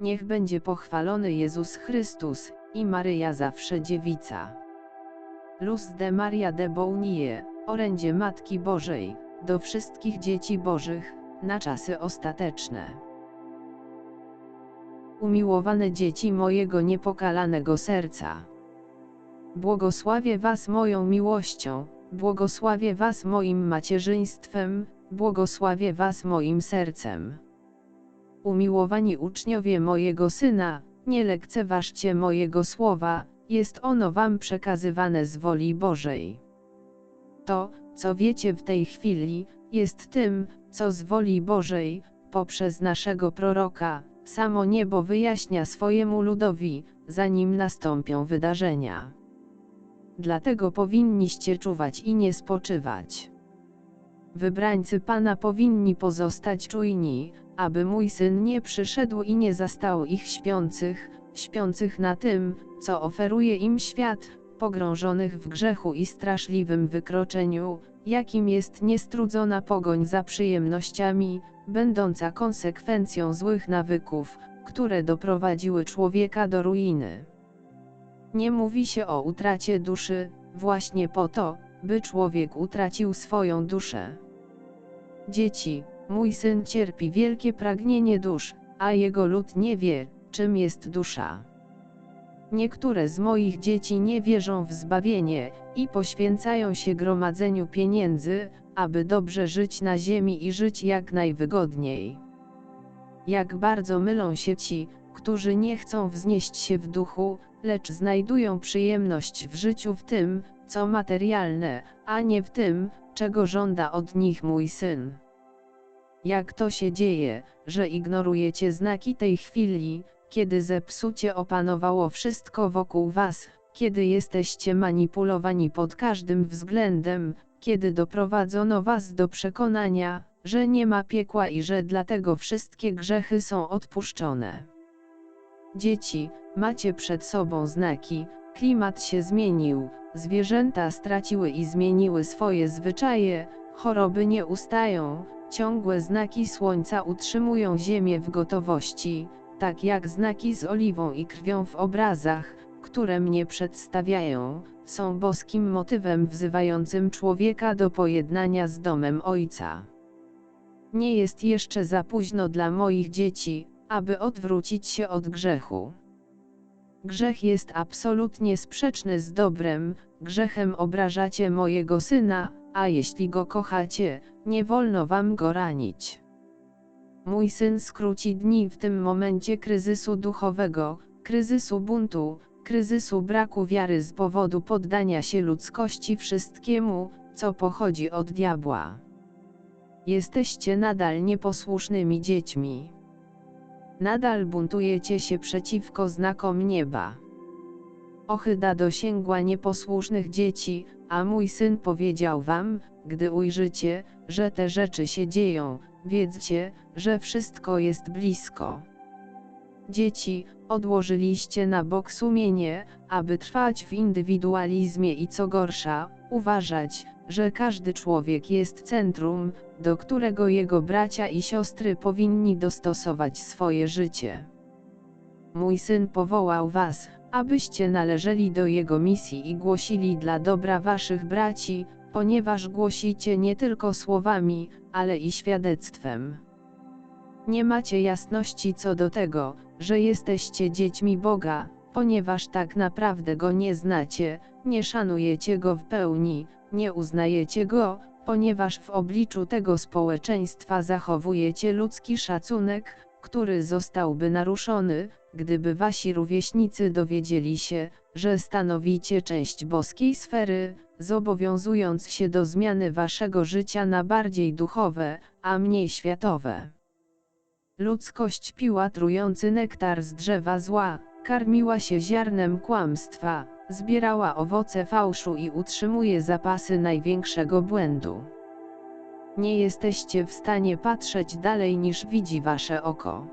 Niech będzie pochwalony Jezus Chrystus, i Maryja zawsze dziewica. Luz de Maria de Bounie, orędzie Matki Bożej, do wszystkich dzieci Bożych, na czasy ostateczne. Umiłowane dzieci mojego niepokalanego serca. Błogosławię Was moją miłością, błogosławię Was moim macierzyństwem, błogosławię Was moim sercem. Umiłowani uczniowie mojego Syna, nie lekceważcie mojego słowa, jest ono Wam przekazywane z woli Bożej. To, co wiecie w tej chwili, jest tym, co z woli Bożej, poprzez naszego proroka, samo niebo wyjaśnia swojemu ludowi, zanim nastąpią wydarzenia. Dlatego powinniście czuwać i nie spoczywać. Wybrańcy Pana powinni pozostać czujni, aby mój syn nie przyszedł i nie zastał ich śpiących, śpiących na tym, co oferuje im świat, pogrążonych w grzechu i straszliwym wykroczeniu, jakim jest niestrudzona pogoń za przyjemnościami, będąca konsekwencją złych nawyków, które doprowadziły człowieka do ruiny. Nie mówi się o utracie duszy, właśnie po to, by człowiek utracił swoją duszę. Dzieci, mój syn cierpi wielkie pragnienie dusz, a jego lud nie wie, czym jest dusza. Niektóre z moich dzieci nie wierzą w zbawienie i poświęcają się gromadzeniu pieniędzy, aby dobrze żyć na ziemi i żyć jak najwygodniej. Jak bardzo mylą się ci, którzy nie chcą wznieść się w duchu, lecz znajdują przyjemność w życiu w tym, co materialne, a nie w tym, czego żąda od nich mój syn. Jak to się dzieje, że ignorujecie znaki tej chwili, kiedy zepsucie opanowało wszystko wokół was, kiedy jesteście manipulowani pod każdym względem, kiedy doprowadzono was do przekonania, że nie ma piekła i że dlatego wszystkie grzechy są odpuszczone. Dzieci, macie przed sobą znaki, klimat się zmienił, zwierzęta straciły i zmieniły swoje zwyczaje, choroby nie ustają, ciągłe znaki słońca utrzymują ziemię w gotowości, tak jak znaki z oliwą i krwią w obrazach, które mnie przedstawiają, są boskim motywem wzywającym człowieka do pojednania z domem Ojca. Nie jest jeszcze za późno dla moich dzieci, aby odwrócić się od grzechu. Grzech jest absolutnie sprzeczny z dobrem, grzechem obrażacie mojego syna, a jeśli go kochacie, nie wolno wam go ranić. Mój syn skróci dni w tym momencie kryzysu duchowego, kryzysu buntu, kryzysu braku wiary z powodu poddania się ludzkości wszystkiemu, co pochodzi od diabła. Jesteście nadal nieposłusznymi dziećmi. Nadal buntujecie się przeciwko znakom nieba. Ochyda dosięgła nieposłusznych dzieci, a mój syn powiedział wam, gdy ujrzycie, że te rzeczy się dzieją, wiedzcie, że wszystko jest blisko. Dzieci, odłożyliście na bok sumienie, aby trwać w indywidualizmie i co gorsza, uważać, że każdy człowiek jest centrum, do którego jego bracia i siostry powinni dostosować swoje życie. Mój syn powołał was, abyście należeli do jego misji i głosili dla dobra waszych braci, ponieważ głosicie nie tylko słowami, ale i świadectwem. Nie macie jasności co do tego, że jesteście dziećmi Boga, ponieważ tak naprawdę Go nie znacie, nie szanujecie Go w pełni, nie uznajecie Go, ponieważ w obliczu tego społeczeństwa zachowujecie ludzki szacunek, który zostałby naruszony, gdyby wasi rówieśnicy dowiedzieli się, że stanowicie część boskiej sfery, zobowiązując się do zmiany waszego życia na bardziej duchowe, a mniej światowe. Ludzkość piła trujący nektar z drzewa zła, karmiła się ziarnem kłamstwa, zbierała owoce fałszu i utrzymuje zapasy największego błędu. Nie jesteście w stanie patrzeć dalej niż widzi wasze oko.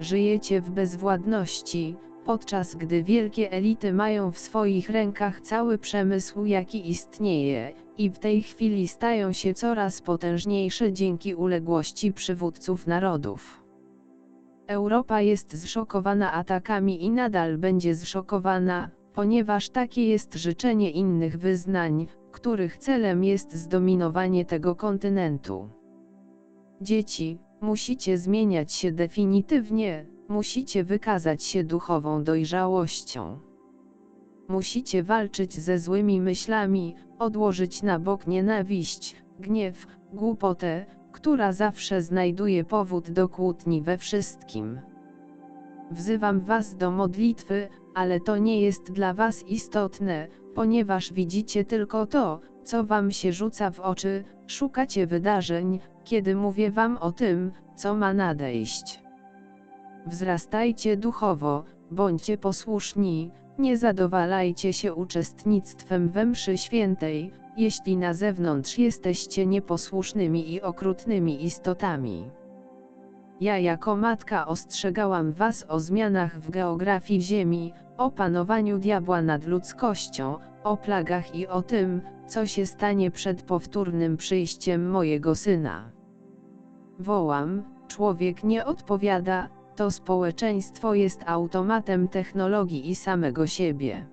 Żyjecie w bezwładności, podczas gdy wielkie elity mają w swoich rękach cały przemysł jaki istnieje, i w tej chwili stają się coraz potężniejsze dzięki uległości przywódców narodów. Europa jest zszokowana atakami i nadal będzie zszokowana, ponieważ takie jest życzenie innych wyznań, których celem jest zdominowanie tego kontynentu. Dzieci, musicie zmieniać się definitywnie, musicie wykazać się duchową dojrzałością. Musicie walczyć ze złymi myślami, odłożyć na bok nienawiść, gniew, głupotę, która zawsze znajduje powód do kłótni we wszystkim. Wzywam was do modlitwy, ale to nie jest dla was istotne, ponieważ widzicie tylko to, co wam się rzuca w oczy, szukacie wydarzeń, kiedy mówię wam o tym, co ma nadejść. Wzrastajcie duchowo, bądźcie posłuszni, nie zadowalajcie się uczestnictwem we mszy świętej, jeśli na zewnątrz jesteście nieposłusznymi i okrutnymi istotami. Ja jako matka ostrzegałam was o zmianach w geografii Ziemi, o panowaniu diabła nad ludzkością, o plagach i o tym, co się stanie przed powtórnym przyjściem mojego syna. Wołam, człowiek nie odpowiada, to społeczeństwo jest automatem technologii i samego siebie.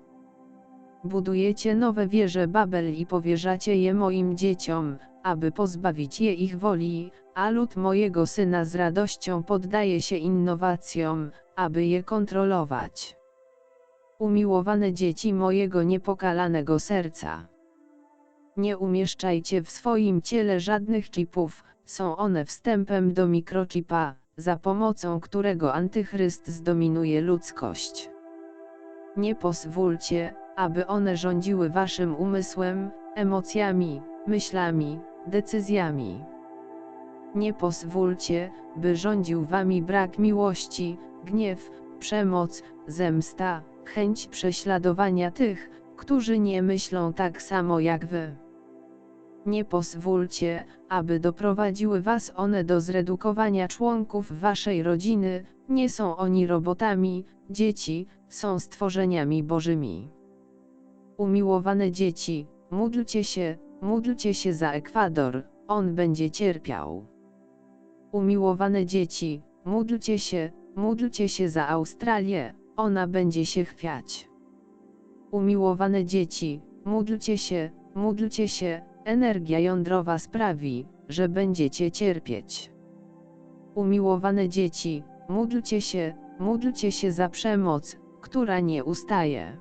Budujecie nowe wieże Babel i powierzacie je moim dzieciom, aby pozbawić je ich woli, a lud mojego syna z radością poddaje się innowacjom, aby je kontrolować. Umiłowane dzieci mojego niepokalanego serca. Nie umieszczajcie w swoim ciele żadnych chipów, są one wstępem do mikrochipa, za pomocą którego antychryst zdominuje ludzkość. Nie pozwólcie, aby one rządziły waszym umysłem, emocjami, myślami, decyzjami. Nie pozwólcie, by rządził wami brak miłości, gniew, przemoc, zemsta, chęć prześladowania tych, którzy nie myślą tak samo jak wy. Nie pozwólcie, aby doprowadziły was one do zredukowania członków waszej rodziny, nie są oni robotami, dzieci, są stworzeniami bożymi. Umiłowane dzieci, módlcie się, módlcie się za Ekwador, on będzie cierpiał. Umiłowane dzieci, módlcie się, módlcie się za Australię, ona będzie się chwiać. Umiłowane dzieci, módlcie się, módlcie się, energia jądrowa sprawi, że będziecie cierpieć. Umiłowane dzieci, módlcie się, módlcie się za przemoc, która nie ustaje.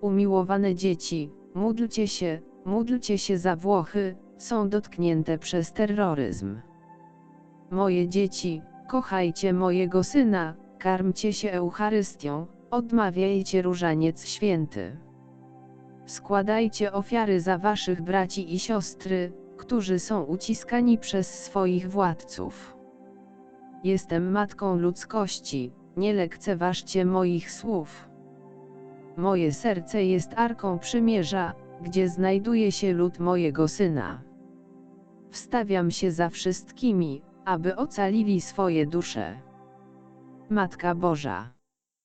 Umiłowane dzieci, módlcie się, módlcie się za Włochy, są dotknięte przez terroryzm. Moje dzieci, kochajcie mojego syna, karmcie się Eucharystią, odmawiajcie różaniec święty. Składajcie ofiary za waszych braci i siostry, którzy są uciskani przez swoich władców. Jestem matką ludzkości, nie lekceważcie moich słów. Moje serce jest arką przymierza, gdzie znajduje się lud mojego syna. Wstawiam się za wszystkimi, aby ocalili swoje dusze. Matka Boża